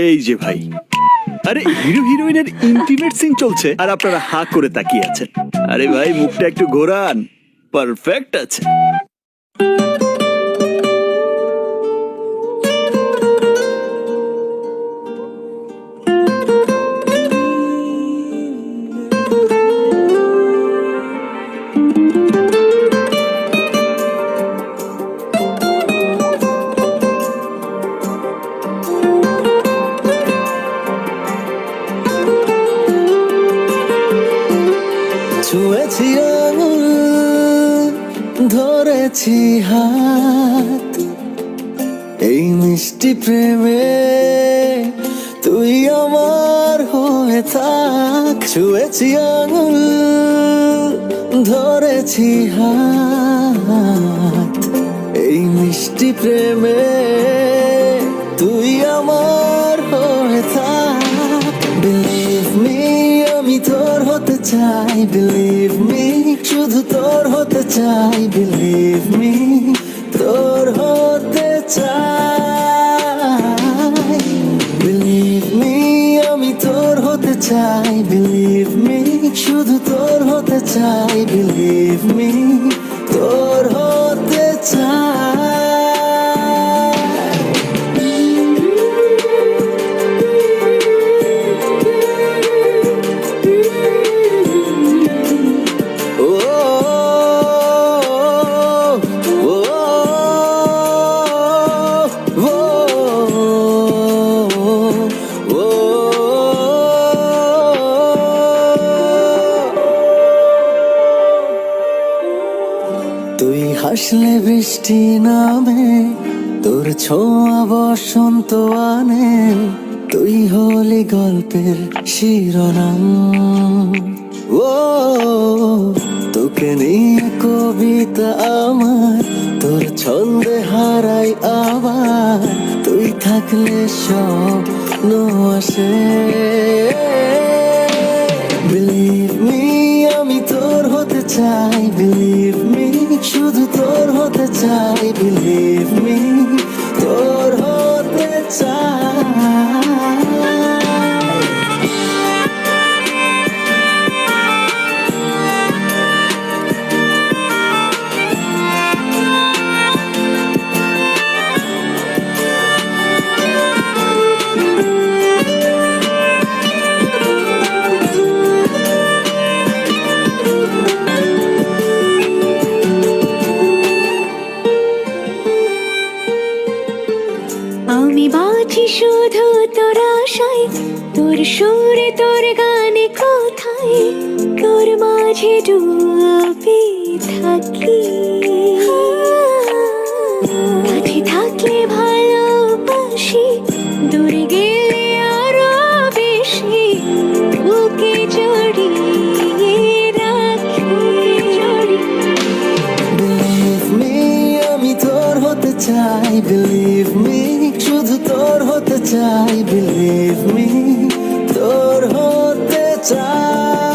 এই যে ভাই। আরে, হিরো, হিরোইনের ইন্টিমেট সিন চলছে, আর আপনারা হা করে তাকিয়ে আছেন। আরে ভাই, মুখটা একটু ঘোরান। পারফেক্ট আছে। ছুঁয়েছি আঙুল ধরেছি হাত। এই মিষ্টি প্রেমে তুই আমার হয়ে থাক। ছুঁয়েছি আঙুল ধরেছি হাত। এই মিষ্টি প্রেমে তুই আমার চাই বিলিভ মি শুধু তোর হতে চাই বিলিভ মি তোর হতে চাই। বিলিভ মি আমি তোর হতে চাই বিলিভ মি শুধু তোর হতে চাই বিলিভ মি তোর হতে চাই। হাসলে বৃষ্টি নামে, তোর ছোঁয়া বসন্ত আনে। তুই হলি গল্পের শিরোনাম। ও, তোকে নিয়ে কবিতা আমার, তোর ছন্দে হারাই আবার। তুই থাকলে সব আসে। বিলিভ মি আমি তোর হতে চাই। তোর হতে চাই বিলিভ আমি বাঁচি শুধু তোর আশায় তোর সুরে তোর গানে কোথায় তোর মাঝে ডুবে থাকি। তোর হতে চাই বিলিভ মি তোর হতে চাই।